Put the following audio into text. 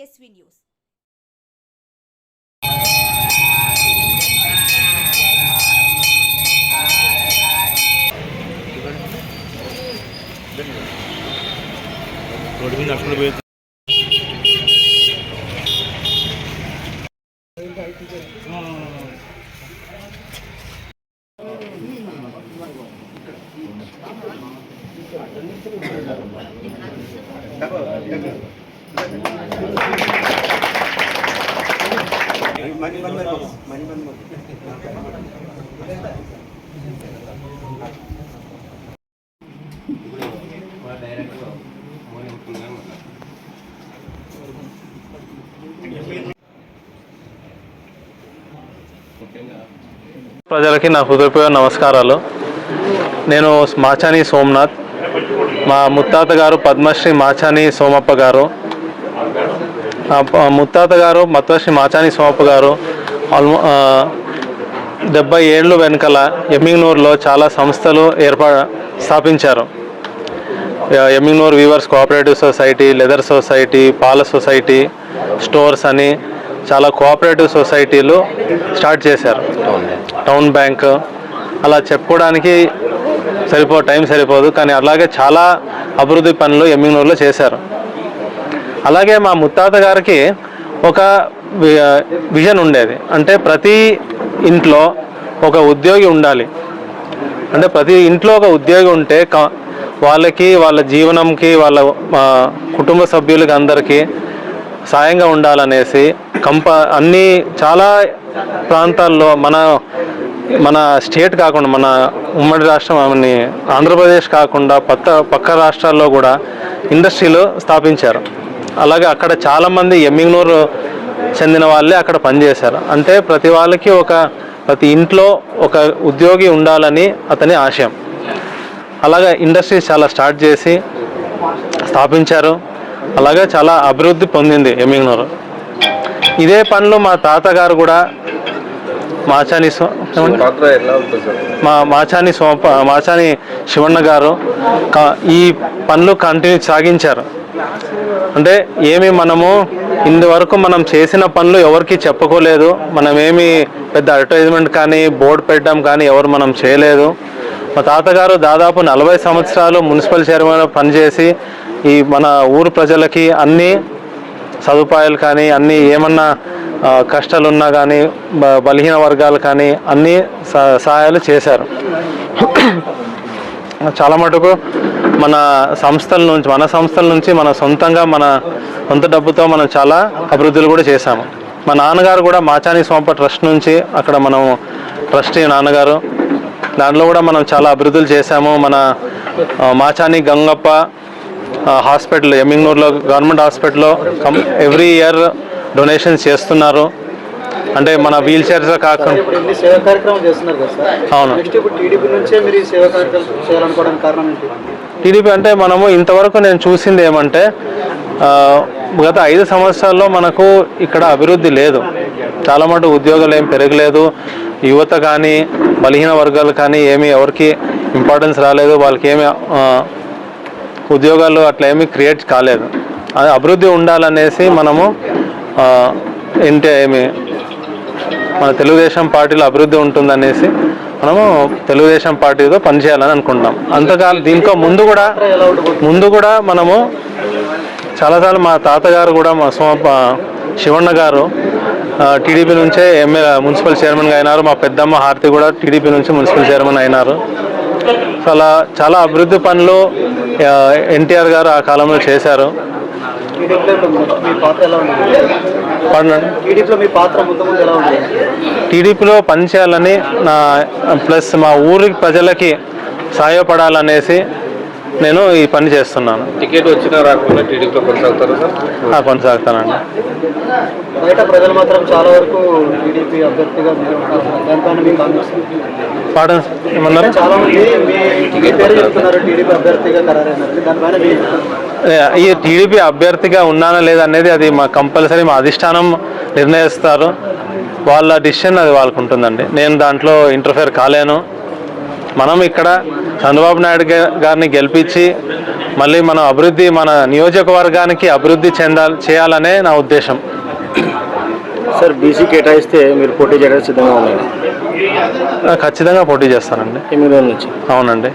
BSV News. Thank you. ప్రజలకి నా హృదయపూర్వక నమస్కారాలు. నేను మాచాని సోమనాథ్. మా ముత్తాత గారు పద్మశ్రీ మాచాని సోమప్ప గారు. ముత్తాత గారు పద్మశ్రీ మాచాని సోమప్ప గారు ఆల్మో డెబ్బై ఏళ్ళు వెనకల ఎమ్మింగ్నూరులో చాలా సంస్థలు ఏర్పా స్థాపించారు. Emmiganur weavers cooperative society leather society పాల సొసైటీ స్టోర్స్ అని చాలా కోఆపరేటివ్ సొసైటీలు స్టార్ట్ చేశారు. Town bank. అలా చెప్పుకోవడానికి సరిపో టైం సరిపోదు కానీ అలాగే చాలా అభివృద్ధి పనులు ఎమ్మింగ్నూరులో చేశారు. అలాగే మా ముత్తాత గారికి ఒక విజన్ ఉండేది. అంటే ప్రతి ఇంట్లో ఒక ఉద్యోగి ఉండాలి. అంటే ప్రతి ఇంట్లో ఒక ఉద్యోగి ఉంటే వాళ్ళకి వాళ్ళ జీవనంకి వాళ్ళ కుటుంబ సభ్యులకి అందరికీ సాయంగా ఉండాలనేసి కంప అన్ని చాలా ప్రాంతాల్లో మన మన స్టేట్ కాకుండా మన ఉమ్మడి రాష్ట్రం అని ఆంధ్రప్రదేశ్ కాకుండా పక్క పక్క రాష్ట్రాల్లో కూడా ఇండస్ట్రీలు స్థాపించారు. అలాగే అక్కడ చాలామంది ఎమ్మింగ్నూరు చెందిన వాళ్ళే అక్కడ పనిచేశారు. అంటే ప్రతి వాళ్ళకి ఒక ప్రతి ఇంట్లో ఒక ఉద్యోగి ఉండాలని అతని ఆశయం. అలాగే ఇండస్ట్రీస్ చాలా స్టార్ట్ చేసి స్థాపించారు. అలాగే చాలా అభివృద్ధి పొందింది ఎమ్మింగ్నూరు. ఇదే పనులు మా తాతగారు కూడా మాచాని మా మాచాని మాచాని శివಣ್ణ గారు ఈ పనులు కంటిన్యూ సాగించారు. అంటే ఏమి మనము ఇంతవరకు మనం చేసిన పనులు ఎవరికి చెప్పుకోలేదు. మనం ఏమి పెద్ద అడ్వర్టైజ్మెంట్ కానీ బోర్డు పెట్టడం కానీ ఎవరు మనం చేయలేదు. మా తాతగారు దాదాపు నలభై సంవత్సరాలు మున్సిపల్ చైర్మన్ పనిచేసి ఈ మన ఊరు ప్రజలకి అన్ని సదుపాయాలు కానీ అన్ని ఏమన్నా కష్టాలున్నా కష్టాలు ఉన్నా కానీ బలహీన వర్గాలు కానీ అన్ని సహాయాలు చేశారు. చాలా మటుకు మన సంస్థల నుంచి మన సంస్థల నుంచి మన సొంతంగా మన సొంత డబ్బుతో మనం చాలా అభివృద్ధులు కూడా చేశాము. మా నాన్నగారు కూడా మాచాని సోంప ట్రస్ట్ నుంచి అక్కడ మనం ట్రస్టీ నాన్నగారు. దాంట్లో కూడా మనం చాలా అభివృద్ధులు చేశాము. మన మాచాని గంగప్ప హాస్పిటల్ ఎమ్మింగ్నూరులో గవర్నమెంట్ హాస్పిటల్లో కం ఎవ్రీ ఇయర్ డొనేషన్స్ చేస్తున్నారు. అంటే మన వీల్ చైర్స్ కాకుండా అవును. టీడీపీ అంటే మనము ఇంతవరకు నేను చూసింది ఏమంటే గత ఐదు సంవత్సరాల్లో మనకు ఇక్కడ అభివృద్ధి లేదు. చాలా మటు ఉద్యోగాలు ఏం పెరగలేదు. యువత కానీ బలహీన వర్గాలు కానీ ఏమీ ఎవరికి ఇంపార్టెన్స్ రాలేదు. వాళ్ళకి ఏమి ఉద్యోగాలు అట్లా ఏమీ క్రియేట్ కాలేదు. అది అభివృద్ధి ఉండాలనేసి మనము ఏంటి ఏమి మన తెలుగుదేశం పార్టీలో అభివృద్ధి ఉంటుందనేసి మనము తెలుగుదేశం పార్టీతో పనిచేయాలని అనుకుంటాం అంతకాలం దీనికో ముందు కూడా ముందు కూడా మనము చాలాసార్లు మా తాతగారు కూడా మా సోమ శివన్న గారు టీడీపీ నుంచే ఎమ్మెల్యే మున్సిపల్ చైర్మన్గా అయినారు. మా పెద్దమ్మ హారతి కూడా టీడీపీ నుంచి మున్సిపల్ చైర్మన్ అయినారు. సో అలా చాలా అభివృద్ధి పనులు ఎన్టీఆర్ గారు ఆ కాలంలో చేశారు. టీడీపీలో పనిచేయాలని నా ప్లస్ మా ఊరి ప్రజలకి సహాయపడాలనేసి నేను ఈ పని చేస్తున్నాను. టికెట్ వచ్చినా రాకుండా టీడీపీలో కొనసాగుతారా సార్? ఆ, కొనసాగుతానండి. బయట ప్రజలు మాత్రం చాలా వరకు టీడీపీ అభ్యర్థిగా ఏమన్నారు? చాలా మంది మీ మీ పేరు చెప్తున్నారు టీడీపీ అభ్యర్థిగా దానిపైన ఈ టీడీపీ అభ్యర్థిగా ఉన్నానా లేదా అనేది అది మా కంపల్సరీ మా అధిష్టానం నిర్ణయిస్తారు. వాళ్ళ డిసిషన్ అది వాళ్ళకు ఉంటుందండి నేను దాంట్లో ఇంటర్ఫేర్ కాలేను. మనం ఇక్కడ చంద్రబాబు నాయుడు గారిని గెలిపించి మళ్ళీ మనం అభివృద్ధి మన నియోజకవర్గానికి అభివృద్ధి చెందాలి చేయాలనే నా ఉద్దేశం. సార్ బీసీ కేటాయిస్తే మీరు పోటీ చేయడానికి సిద్ధంగా ఉన్నారు? ఖచ్చితంగా పోటీ చేస్తానండి. ఎనిమిది నుంచి? అవునండి.